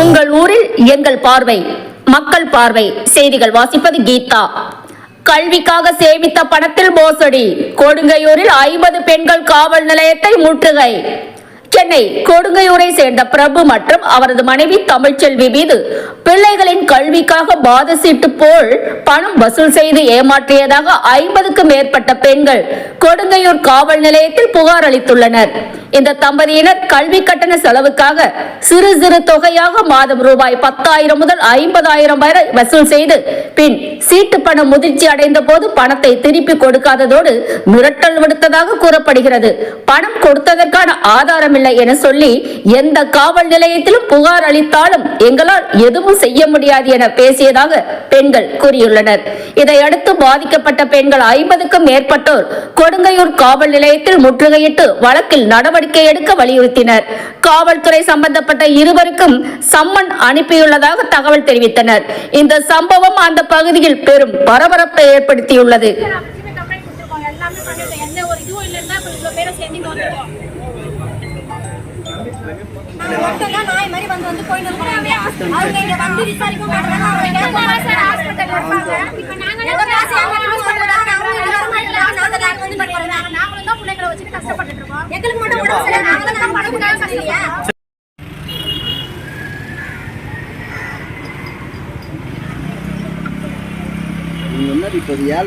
உங்கள் ஊரில் எங்கள் பார்வை மக்கள் பார்வை செய்திகள் வாசிப்பது கீதா. கல்விக்காக சேமித்த பணத்தில் மோசடி. கொடுங்கையூரில் ஐம்பது பெண்கள் காவல் நிலையத்தை முற்றுகை சென்னை கொடுங்கையூரை சேர்ந்த பிரபு மற்றும் அவரது மனைவி தமிழ்ச்செல்வி மீது பிள்ளைகளின் கல்விக்காக பாத சீட்டு போல் பணம் வசூல் செய்து ஏமாற்றியதாக ஐம்பதுக்கும் மேற்பட்ட பெண்கள் கொடுங்கையூர் காவல் நிலையத்தில் புகார் அளித்துள்ளனர். இந்த தம்பதியினர் கல்வி கட்டண செலவுக்காக சிறு சிறு தொகையாக மாதம் ரூபாய் பத்தாயிரம் முதல் ஐம்பதாயிரம் வரை வசூல் செய்து பின் சீட்டு பணம் முதிர்ச்சி அடைந்த போது பணத்தை திருப்பி கொடுக்காததோடு மிரட்டல் விடுத்ததாக கூறப்படுகிறது. பணம் கொடுத்ததற்கான ஆதாரம் இல்லை என சொல்லி எந்த காவல் நிலையத்திலும் புகார் அளித்தாலும் எங்களால் எதுவும் செய்ய முடியாது என பேசியதாக பெண்கள் கூறியுள்ளனர். இதையடுத்து பாதிக்கப்பட்ட பெண்கள் ஐம்பதுக்கும் மேற்பட்டோர் கொடுங்கையூர் காவல் நிலையத்தில் முற்றுகையிட்டு வழக்கில் நடவடிக்கை எடுக்க வலியுறுத்தினர். காவல்துறை சம்பந்தப்பட்ட இருவருக்கும் சம்மன் அனுப்பியுள்ளதாக தகவல் தெரிவித்தனர். இந்த சம்பவம் அந்த பகுதியில் பெரும் பரபரப்பை ஏற்படுத்தியுள்ளது. எல்லாமே கம்ப்ளைண்ட் என்ன ஒரு இதுவும் இல்லைன்னா இப்போ இவ்வளோ பேரை சேர்ந்து இங்க நாய் மாதிரி வந்து வந்து போயிட்டு இருக்கோம் அவங்க இங்க வந்து விசாரிக்க மாட்டாங்க அவங்க ஹாஸ்பிட்டல் இருப்பாங்க இப்போ காசு நாங்களும் தான் வச்சுட்டு இருக்கோம் எங்களுக்கு மட்டும் உடம்பு இப்போ ஏழை